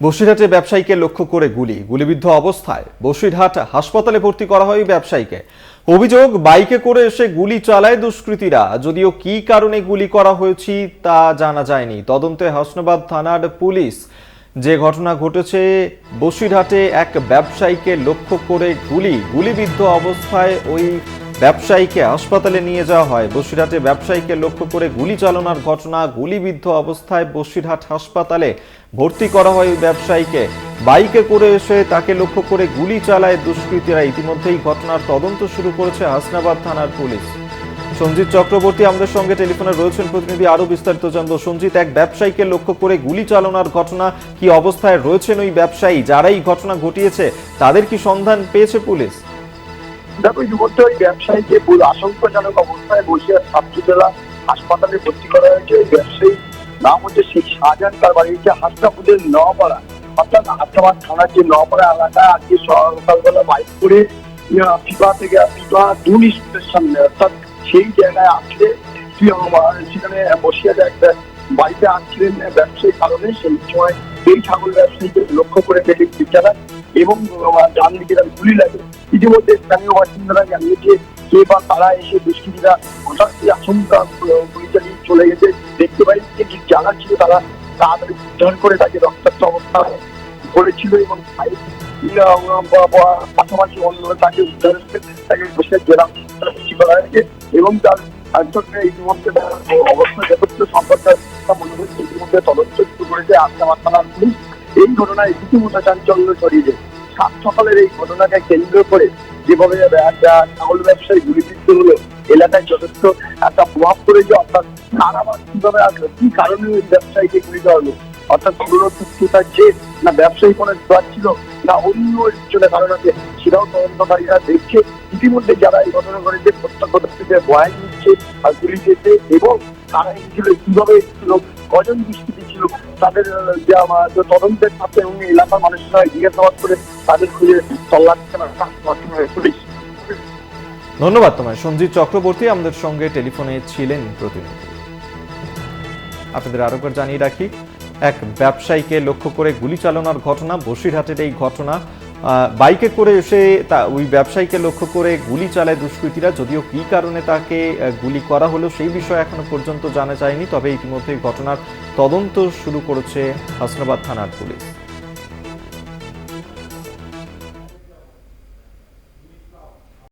বসিরহাটে ব্যবসায়ীকে লক্ষ্য করে গুলি, গুলিবিদ্ধ অবস্থায় বসিরহাট হাসপাতালে ভর্তি করা হয় ব্যবসায়ীকে। অভিযোগ, বাইকে করে এসে গুলি চালায় দুষ্কৃতীরা। যদিও কি কারণে গুলি করা হয়েছে তা জানা যায়নি। তদন্তে হাসনাবাদ থানার পুলিশ যে ঘটনা ঘটেছে, বসিরহাটে এক ব্যবসায়ীকে লক্ষ্য করে গুলি, গুলিবিদ্ধ অবস্থায় ওই ব্যবসায়ীকে হাসপাতালে নিয়ে যাওয়া হয়। বসিরহাটে ব্যবসায়ীকে লক্ষ্য করে গুলি চালানোর ঘটনা, গুলিবিদ্ধ অবস্থায় বসিরহাট হাসপাতালে ভর্তি করা হয় ব্যবসায়ীকে। বাইকে করে এসে তাকে লক্ষ্য করে গুলি চালায় দুষ্কৃতীরা। ইতিমধ্যেই ঘটনার তদন্ত শুরু করেছে হাসনাবাদ থানার পুলিশ। সঞ্জিত চক্রবর্তী আমাদের সঙ্গে টেলিফোনে রয়েছেন প্রতিনিধি আরও বিস্তারিত জানব। সঞ্জিত, এক ব্যবসায়ীকে লক্ষ্য করে গুলি চালানোর ঘটনা কি অবস্থায় রয়েছেন ওই ব্যবসায়ী? যারা এই ঘটনা ঘটিয়েছে, তাদের কি সন্ধান পেয়েছে পুলিশ? দেখো, ইতিমধ্যে ওই ব্যবসায়ীকে পুরো আশঙ্কাজনক অবস্থায় বসে ছাত্রজেলা হাসপাতালে ভর্তি করা হয়েছে, ওই ব্যবসায়ী নাম হচ্ছে শেখ শাহজাহান তার বাড়ি হচ্ছে হাসনাপুরের নওয়াপাড়া অর্থাৎ হাসনাবাদ থানার যে নওয়াপাড়া এলাকা, আজকে সকালবেলা বাইক করে পিপা থেকে পিপা দুন স্কুলের সামনে অর্থাৎ সেই জায়গায় আসলে সেখানে বসিয়াতে একটা বাড়িতে আসছিলেন ব্যবসায়ী কারণে, সেই সময় এই ছাগল ব্যবসায়ীকে লক্ষ্য করে ফেলে বিচারা এবং ডান দিকে তার গুলি লাগে। ইতিমধ্যে স্থানীয় বাসিন্দারা জানিয়েছে কে বা তারা এসে দুষ্কৃতীরা হঠাৎ আশঙ্কা চালিয়ে চলে গেছে। দেখতে পাই যে জানা ছিল তারা তাড়াতাড়ি উদ্ধার করে তাকে রক্তাক্ত অবস্থায় করেছিল এবং পাশাপাশি অন্য তাকে উদ্ধার তাকে বসে জেলা করা হয়েছে এবং তার ইতিমধ্যে অবস্থা যথেষ্ট এই ঘটনায় ইতিমধ্যে চাঞ্চল্য ছড়িয়েছে সাত সকালের এই ঘটনাকে কেন্দ্র করে যেভাবে একটা ব্যবসায়ী গুলিবিদ্ধ হলো এলাকায় যথেষ্ট একটা প্রভাব পড়েছে, অর্থাৎ কারাবাস কীভাবে আসলো, কি কারণে ওই ব্যবসায়ীকে গুলি দেওয়া অর্থাৎ পুনরুত্থার যে না ব্যবসায়ী কোনো জোয়ার ছিল না অন্য জন্য কারণ আছে, সেটাও তদন্তকারীরা দেখছে। ইতিমধ্যে যারা এই ঘটনা করেছে প্রত্যক্ষদর্শীকে বয়ান নিচ্ছে আর পুলিশ এসে এবং তারা এসেছিল কীভাবে এসেছিল কজন দুষ্কৃতি ছিল? তাদের যে আমার তদন্তের সাথে এবং এলাকার মানুষরা জিজ্ঞাসাবাদ করে তাদের খুঁজে তল্লাশি হবে পুলিশ ধন্যবাদ তোমায়। সঞ্জিত চক্রবর্তী আমাদের সঙ্গে টেলিফোনে ছিলেন প্রতিনিধি। আপনাদের আরও জানিয়ে রাখি, এক ব্যবসায়ীকে লক্ষ্য করে গুলি চালানোর ঘটনা, বসিরহাটের এই ঘটনা বাইকে করে এসে তা ওই ব্যবসায়ীকে লক্ষ্য করে গুলি চালায় দুষ্কৃতীরা, যদিও কী কারণে তাকে গুলি করা হলো সেই বিষয়ে এখনও পর্যন্ত জানা যায়নি, তবে ইতিমধ্যে ঘটনার তদন্ত শুরু করেছে হাসনাবাদ থানার পুলিশ।